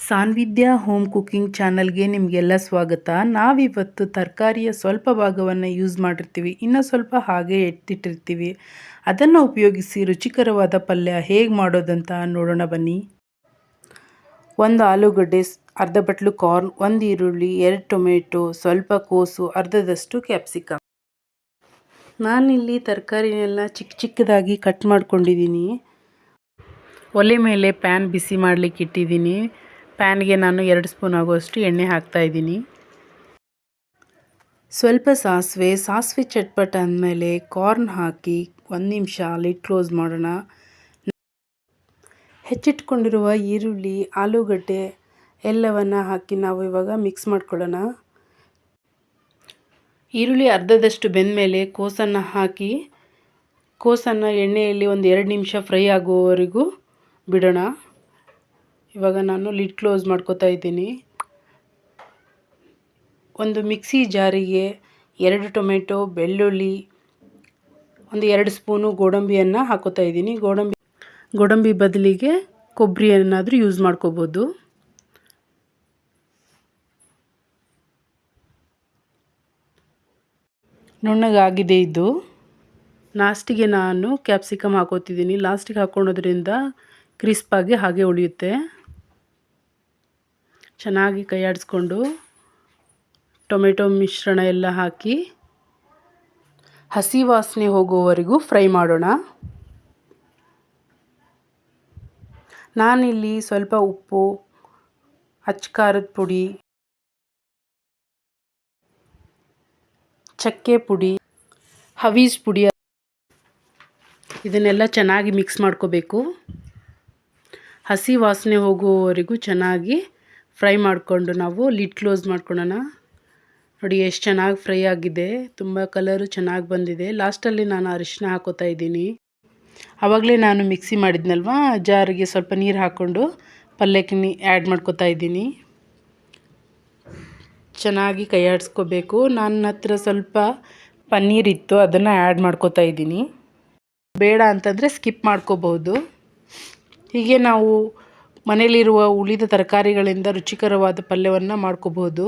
ಸಾನ್ವಿದ್ಯ home cooking ಚಾನಲ್ಗೆ ನಿಮಗೆಲ್ಲ ಸ್ವಾಗತ. ನಾವಿವತ್ತು ತರಕಾರಿಯ ಸ್ವಲ್ಪ ಭಾಗವನ್ನು ಯೂಸ್ ಮಾಡಿರ್ತೀವಿ. ಇನ್ನು ಸ್ವಲ್ಪ ಹಾಗೆ ಎತ್ತಿಟ್ಟಿರ್ತೀವಿ. ಅದನ್ನು ಉಪಯೋಗಿಸಿ ರುಚಿಕರವಾದ ಪಲ್ಯ ಹೇಗೆ ಮಾಡೋದಂತ ನೋಡೋಣ ಬನ್ನಿ. ಒಂದು ಆಲೂಗಡ್ಡೆ ಅರ್ಧ ಬಟ್ಲು ಕಾರ್ನ್, ಒಂದು ಈರುಳ್ಳಿ, ಎರಡು ಟೊಮೆಟೊ, ಸ್ವಲ್ಪ ಕೋಸು, ಅರ್ಧದಷ್ಟು ಕ್ಯಾಪ್ಸಿಕಮ್ ನಾನಿಲ್ಲಿ ತರಕಾರಿನೆಲ್ಲ ಚಿಕ್ಕ ಚಿಕ್ಕದಾಗಿ ಕಟ್ ಮಾಡ್ಕೊಂಡಿದ್ದೀನಿ. ಒಲೆ ಮೇಲೆ ಪ್ಯಾನ್ ಬಿಸಿ ಮಾಡಲಿಕ್ಕೆ ಇಟ್ಟಿದ್ದೀನಿ ಪ್ಯಾನ್ಗೆ ನಾನು ಎರಡು ಸ್ಪೂನ್ ಆಗುವಷ್ಟು ಎಣ್ಣೆ ಹಾಕ್ತಾ ಇದ್ದೀನಿ. ಸ್ವಲ್ಪ ಸಾಸಿವೆ ಸಾಸಿವೆ ಚಟ್ಪಟ್ ಅಂದಮೇಲೆ ಕಾರ್ನ್ ಹಾಕಿ ಒಂದು ನಿಮಿಷ ಲಿಟ್ ಕ್ಲೋಸ್ ಮಾಡೋಣ. ಹೆಚ್ಚಿಟ್ಕೊಂಡಿರುವ ಈರುಳ್ಳಿ, ಆಲೂಗಡ್ಡೆ ಎಲ್ಲವನ್ನು ಹಾಕಿ ನಾವು ಇವಾಗ ಮಿಕ್ಸ್ ಮಾಡ್ಕೊಳ್ಳೋಣ. ಈರುಳ್ಳಿ ಅರ್ಧದಷ್ಟು ಬೆಂದಮೇಲೆ ಕೋಸನ್ನು ಹಾಕಿ, ಕೋಸನ್ನು ಎಣ್ಣೆಯಲ್ಲಿ ಒಂದು ಎರಡು ನಿಮಿಷ ಫ್ರೈ ಆಗುವವರೆಗೂ ಬಿಡೋಣ. ಇವಾಗ ನಾನು ಲಿಡ್ ಕ್ಲೋಸ್ ಮಾಡ್ಕೋತಾ ಇದ್ದೀನಿ. ಒಂದು ಮಿಕ್ಸಿ ಜಾರಿಗೆ ಎರಡು ಟೊಮೆಟೊ, ಬೆಳ್ಳುಳ್ಳಿ, ಒಂದು ಎರಡು ಸ್ಪೂನು ಗೋಡಂಬಿಯನ್ನು ಹಾಕೋತಾ ಇದ್ದೀನಿ. ಗೋಡಂಬಿ ಗೋಡಂಬಿ ಬದಲಿಗೆ ಕೊಬ್ಬರಿಯನ್ನಾದರೂ ಯೂಸ್ ಮಾಡ್ಕೋಬೋದು. ನುಣ್ಣಗಾಗಿದೆ ಇದು. ಲಾಸ್ಟಿಗೆ ನಾನು ಕ್ಯಾಪ್ಸಿಕಮ್ ಹಾಕೋತಿದ್ದೀನಿ. ಲಾಸ್ಟಿಗೆ ಹಾಕ್ಕೊಳೋದ್ರಿಂದ ಕ್ರಿಸ್ಪಾಗಿ ಹಾಗೆ ಉಳಿಯುತ್ತೆ. ಚೆನ್ನಾಗಿ ಕೈ ಆಡಿಸ್ಕೊಂಡು ಟೊಮೆಟೊ ಮಿಶ್ರಣ ಎಲ್ಲ ಹಾಕಿ ಹಸಿ ವಾಸನೆ ಹೋಗುವವರೆಗೂ ಫ್ರೈ ಮಾಡೋಣ. ನಾನಿಲ್ಲಿ ಸ್ವಲ್ಪ ಉಪ್ಪು, ಅಚ್ಚ ಖಾರದ ಪುಡಿ, ಚಕ್ಕೆ ಪುಡಿ, ಹವೀಸ್ ಪುಡಿ ಇದನ್ನೆಲ್ಲ ಚೆನ್ನಾಗಿ ಮಿಕ್ಸ್ ಮಾಡ್ಕೋಬೇಕು. ಹಸಿ ವಾಸನೆ ಹೋಗುವವರೆಗೂ ಚೆನ್ನಾಗಿ ಫ್ರೈ ಮಾಡಿಕೊಂಡು ನಾವು ಲಿಡ್ ಕ್ಲೋಸ್ ಮಾಡ್ಕೊಳ್ಳೋಣ. ನೋಡಿ, ಎಷ್ಟು ಚೆನ್ನಾಗಿ ಫ್ರೈ ಆಗಿದೆ. ತುಂಬ ಕಲರು ಚೆನ್ನಾಗಿ ಬಂದಿದೆ. ಲಾಸ್ಟಲ್ಲಿ ನಾನು ಅರಿಶಿನ ಹಾಕೋತಾ ಇದ್ದೀನಿ. ಆವಾಗಲೇ ನಾನು ಮಿಕ್ಸಿ ಮಾಡಿದ್ನಲ್ವ? ಜಾರಿಗೆ ಸ್ವಲ್ಪ ನೀರು ಹಾಕ್ಕೊಂಡು ಪಲ್ಯಕ್ಕೆ ನೀ ಆ್ಯಡ್ ಮಾಡ್ಕೋತಾ ಇದ್ದೀನಿ. ಚೆನ್ನಾಗಿ ಕೈ ಆಡಿಸ್ಕೋಬೇಕು. ನನ್ನ ಹತ್ರ ಸ್ವಲ್ಪ ಪನ್ನೀರ್ ಇತ್ತು, ಅದನ್ನು ಆ್ಯಡ್ ಮಾಡ್ಕೋತಾ ಇದ್ದೀನಿ. ಬೇಡ ಅಂತಂದರೆ ಸ್ಕಿಪ್ ಮಾಡ್ಕೋಬಹುದು. ಹೀಗೆ ನಾವು ಮನೇಲಿರುವ ಉಳಿದ ತರಕಾರಿಗಳಿಂದ ರುಚಿಕರವಾದ ಪಲ್ಯವನ್ನು ಮಾಡ್ಕೋಬೋದು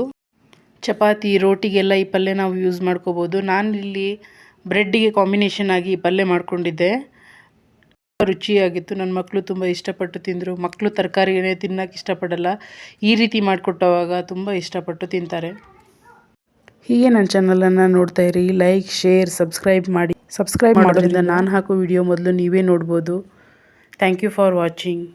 ಚಪಾತಿ, ರೋಟಿಗೆಲ್ಲ ಈ ಪಲ್ಯ ನಾವು ಯೂಸ್ ಮಾಡ್ಕೋಬೋದು ನಾನಿಲ್ಲಿ ಬ್ರೆಡ್ಡಿಗೆ ಕಾಂಬಿನೇಷನ್ ಆಗಿ ಈ ಪಲ್ಯ ಮಾಡ್ಕೊಂಡಿದ್ದೆ. ರುಚಿಯಾಗಿತ್ತು. ನನ್ನ ಮಕ್ಕಳು ತುಂಬ ಇಷ್ಟಪಟ್ಟು ತಿಂದರು. ಮಕ್ಕಳು ತರಕಾರಿಗಳೇ ತಿನ್ನೋಕೆ ಇಷ್ಟಪಡಲ್ಲ. ಈ ರೀತಿ ಮಾಡಿಕೊಟ್ಟವಾಗ ತುಂಬ ಇಷ್ಟಪಟ್ಟು ತಿಂತಾರೆ. ಹೀಗೆ ನನ್ನ ಚಾನಲನ್ನು ನೋಡ್ತಾ ಇರಿ. ಲೈಕ್ ಶೇರ್ ಸಬ್ಸ್ಕ್ರೈಬ್ ಮಾಡಿ. ಸಬ್ಸ್ಕ್ರೈಬ್ ಮಾಡೋದ್ರಿಂದ ನಾನು ಹಾಕೋ ವಿಡಿಯೋ ಮೊದಲು ನೀವೇ ನೋಡ್ಬೋದು. Thank you for watching